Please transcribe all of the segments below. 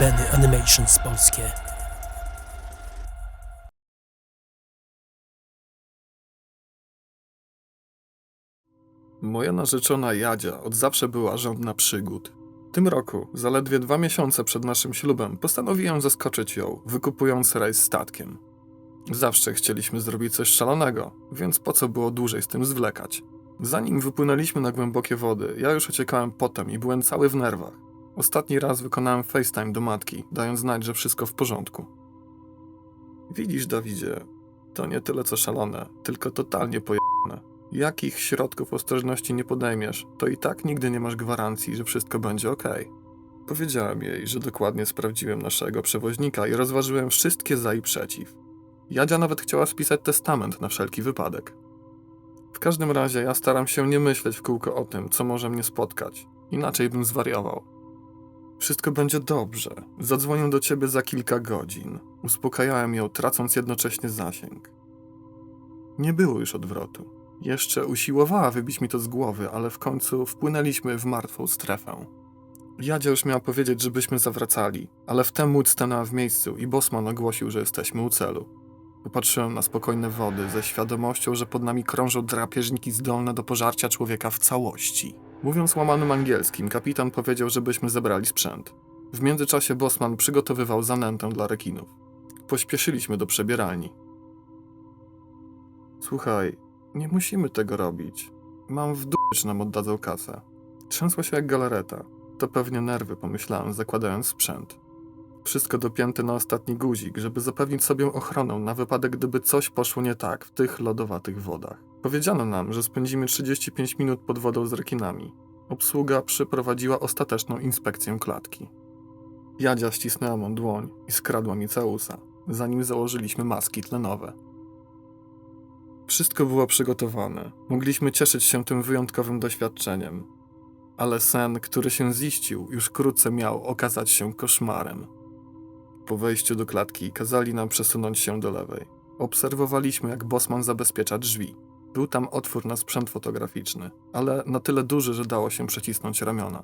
Benny Animations Polskie. Moja narzeczona Jadzia od zawsze była żądna przygód. Tym roku, zaledwie dwa miesiące przed naszym ślubem, postanowiłem zaskoczyć ją, wykupując rejs statkiem. Zawsze chcieliśmy zrobić coś szalonego, więc po co było dłużej z tym zwlekać? Zanim wypłynęliśmy na głębokie wody, ja już ociekałem potem i byłem cały w nerwach. Ostatni raz wykonałem FaceTime do matki, dając znać, że wszystko w porządku. Widzisz, Dawidzie, to nie tyle co szalone, tylko totalnie pojebane. Jakich środków ostrożności nie podejmiesz, to i tak nigdy nie masz gwarancji, że wszystko będzie ok. Powiedziałem jej, że dokładnie sprawdziłem naszego przewoźnika i rozważyłem wszystkie za i przeciw. Jadzia nawet chciała spisać testament na wszelki wypadek. W każdym razie ja staram się nie myśleć w kółko o tym, co może mnie spotkać. Inaczej bym zwariował. Wszystko będzie dobrze. Zadzwonię do ciebie za kilka godzin. Uspokajałem ją, tracąc jednocześnie zasięg. Nie było już odwrotu. Jeszcze usiłowała wybić mi to z głowy, ale w końcu wpłynęliśmy w martwą strefę. Jadzia już miała powiedzieć, żebyśmy zawracali, ale wtem łódź stanęła w miejscu i Bosman ogłosił, że jesteśmy u celu. Popatrzyłem na spokojne wody ze świadomością, że pod nami krążą drapieżniki zdolne do pożarcia człowieka w całości. Mówiąc łamanym angielskim, kapitan powiedział, żebyśmy zebrali sprzęt. W międzyczasie Bosman przygotowywał zanętę dla rekinów. Pośpieszyliśmy do przebieralni. Słuchaj, nie musimy tego robić. Mam w dupie, czy nam oddadzą kasę. Trzęsła się jak galareta. To pewnie nerwy, pomyślałem, zakładając sprzęt. Wszystko dopięte na ostatni guzik, żeby zapewnić sobie ochronę na wypadek, gdyby coś poszło nie tak w tych lodowatych wodach. Powiedziano nam, że spędzimy 35 minut pod wodą z rekinami. Obsługa przeprowadziła ostateczną inspekcję klatki. Jadzia ścisnęła mą dłoń i skradła mi całusa, zanim założyliśmy maski tlenowe. Wszystko było przygotowane. Mogliśmy cieszyć się tym wyjątkowym doświadczeniem. Ale sen, który się ziścił, już wkrótce miał okazać się koszmarem. Po wejściu do klatki kazali nam przesunąć się do lewej. Obserwowaliśmy, jak Bosman zabezpiecza drzwi. Był tam otwór na sprzęt fotograficzny, ale na tyle duży, że dało się przecisnąć ramiona.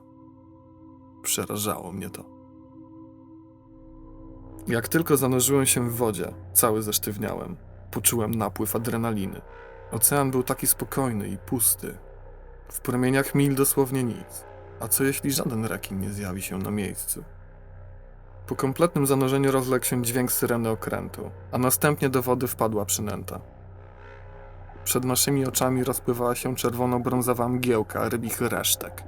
Przerażało mnie to. Jak tylko zanurzyłem się w wodzie, cały zesztywniałem. Poczułem napływ adrenaliny. Ocean był taki spokojny i pusty. W promieniach mil dosłownie nic. A co jeśli żaden rekin nie zjawi się na miejscu? Po kompletnym zanurzeniu rozległ się dźwięk syreny okrętu, a następnie do wody wpadła przynęta. Przed naszymi oczami rozpływała się czerwono-brązowa mgiełka rybich resztek.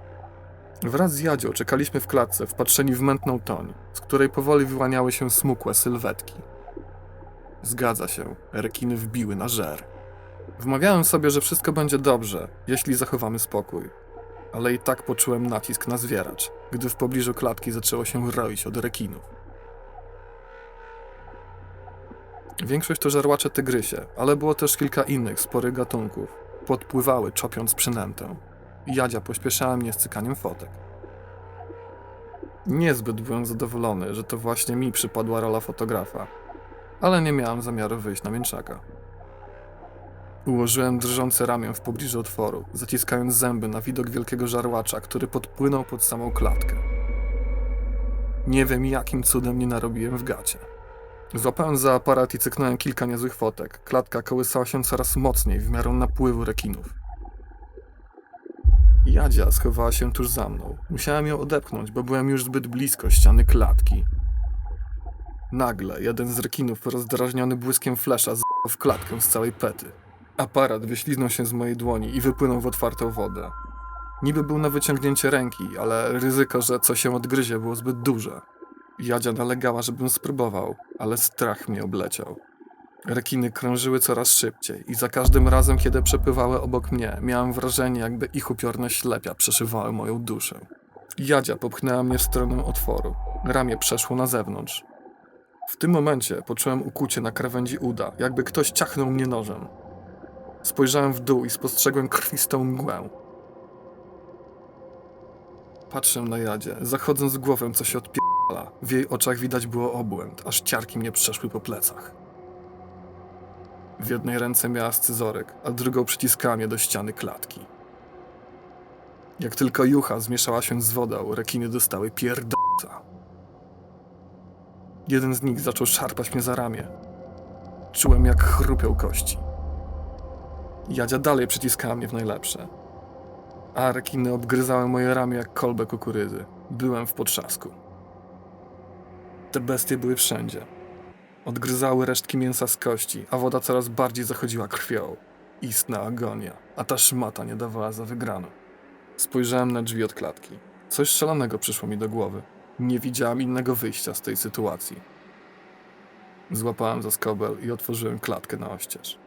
Wraz z Jadzią czekaliśmy w klatce, wpatrzeni w mętną toń, z której powoli wyłaniały się smukłe sylwetki. Zgadza się, rekiny wbiły na żer. Wmawiałem sobie, że wszystko będzie dobrze, jeśli zachowamy spokój. Ale i tak poczułem nacisk na zwieracz, gdy w pobliżu klatki zaczęło się roić od rekinów. Większość to żarłacze tygrysie, ale było też kilka innych sporych gatunków. Podpływały, czopiąc przynętę. Jadzia pośpieszała mnie z cykaniem fotek. Niezbyt byłem zadowolony, że to właśnie mi przypadła rola fotografa, ale nie miałem zamiaru wyjść na mięczaka. Ułożyłem drżące ramię w pobliżu otworu, zaciskając zęby na widok wielkiego żarłacza, który podpłynął pod samą klatkę. Nie wiem, jakim cudem nie narobiłem w gacie. Złapałem za aparat i cyknąłem kilka niezłych fotek. Klatka kołysała się coraz mocniej w miarę napływu rekinów. Jadzia schowała się tuż za mną. Musiałem ją odepchnąć, bo byłem już zbyt blisko ściany klatki. Nagle jeden z rekinów, rozdrażniony błyskiem flesza, z w klatkę z całej pety. Aparat wyśliznął się z mojej dłoni i wypłynął w otwartą wodę. Niby był na wyciągnięcie ręki, ale ryzyko, że coś się odgryzie, było zbyt duże. Jadzia nalegała, żebym spróbował, ale strach mnie obleciał. Rekiny krążyły coraz szybciej i za każdym razem, kiedy przepływały obok mnie, miałem wrażenie, jakby ich upiorne ślepia przeszywały moją duszę. Jadzia popchnęła mnie w stronę otworu. Ramię przeszło na zewnątrz. W tym momencie poczułem ukucie na krawędzi uda, jakby ktoś ciachnął mnie nożem. Spojrzałem w dół i spostrzegłem krwistą mgłę. Patrzę na jadzie, zachodząc głowę, co się. W jej oczach widać było obłęd, aż ciarki mnie przeszły po plecach. W jednej ręce miała scyzoryk, a drugą przyciskała mnie do ściany klatki. Jak tylko jucha zmieszała się z wodą, rekiny dostały pierdolca. Jeden z nich zaczął szarpać mnie za ramię. Czułem, jak chrupią kości. Jadzia dalej przyciskała mnie w najlepsze. A rekiny obgryzały moje ramię jak kolbę kukurydzy. Byłem w potrzasku. Te bestie były wszędzie. Odgryzały resztki mięsa z kości, a woda coraz bardziej zachodziła krwią. Istna agonia, a ta szmata nie dawała za wygraną. Spojrzałem na drzwi od klatki. Coś szalonego przyszło mi do głowy. Nie widziałem innego wyjścia z tej sytuacji. Złapałem za skobel i otworzyłem klatkę na oścież.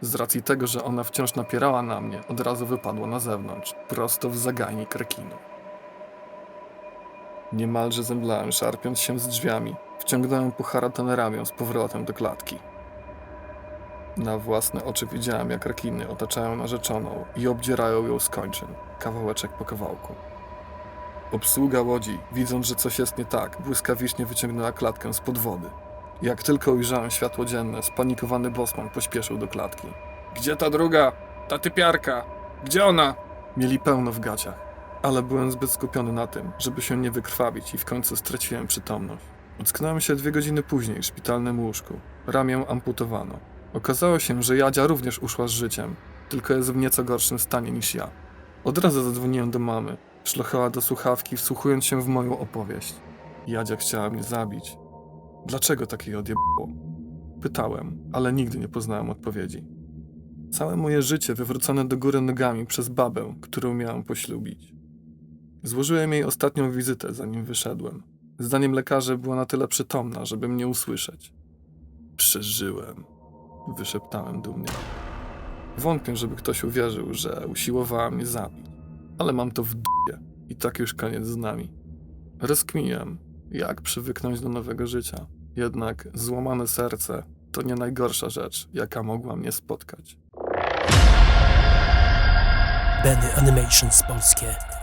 Z racji tego, że ona wciąż napierała na mnie, od razu wypadła na zewnątrz, prosto w zagajnik rekinu. Niemalże zemdlałem, szarpiąc się z drzwiami. Wciągnąłem pucharatę ramię z powrotem do klatki. Na własne oczy widziałem, jak rekiny otaczają narzeczoną i obdzierają ją z kończyn, kawałeczek po kawałku. Obsługa łodzi, widząc, że coś jest nie tak, błyskawicznie wyciągnęła klatkę spod wody. Jak tylko ujrzałem światło dzienne, spanikowany bosman pośpieszył do klatki. Gdzie ta druga? Ta typiarka? Gdzie ona? Mieli pełno w gaciach, ale byłem zbyt skupiony na tym, żeby się nie wykrwawić i w końcu straciłem przytomność. Ocknąłem się dwie godziny później w szpitalnym łóżku. Ramię amputowano. Okazało się, że Jadzia również uszła z życiem, tylko jest w nieco gorszym stanie niż ja. Od razu zadzwoniłem do mamy. Szlochała do słuchawki, wsłuchując się w moją opowieść. Jadzia chciała mnie zabić. Dlaczego takiej odjebało? Pytałem, ale nigdy nie poznałem odpowiedzi. Całe moje życie wywrócone do góry nogami przez babę, którą miałem poślubić. Złożyłem jej ostatnią wizytę, zanim wyszedłem. Zdaniem lekarzy była na tyle przytomna, żeby mnie usłyszeć. Przeżyłem, wyszeptałem dumnie. Wątpię, żeby ktoś uwierzył, że usiłowała mnie zabić. Ale mam to w d***ie i tak już koniec z nami. Rozkminiłem, jak przywyknąć do nowego życia. Jednak złamane serce to nie najgorsza rzecz, jaka mogła mnie spotkać. Benny Animations Polskie.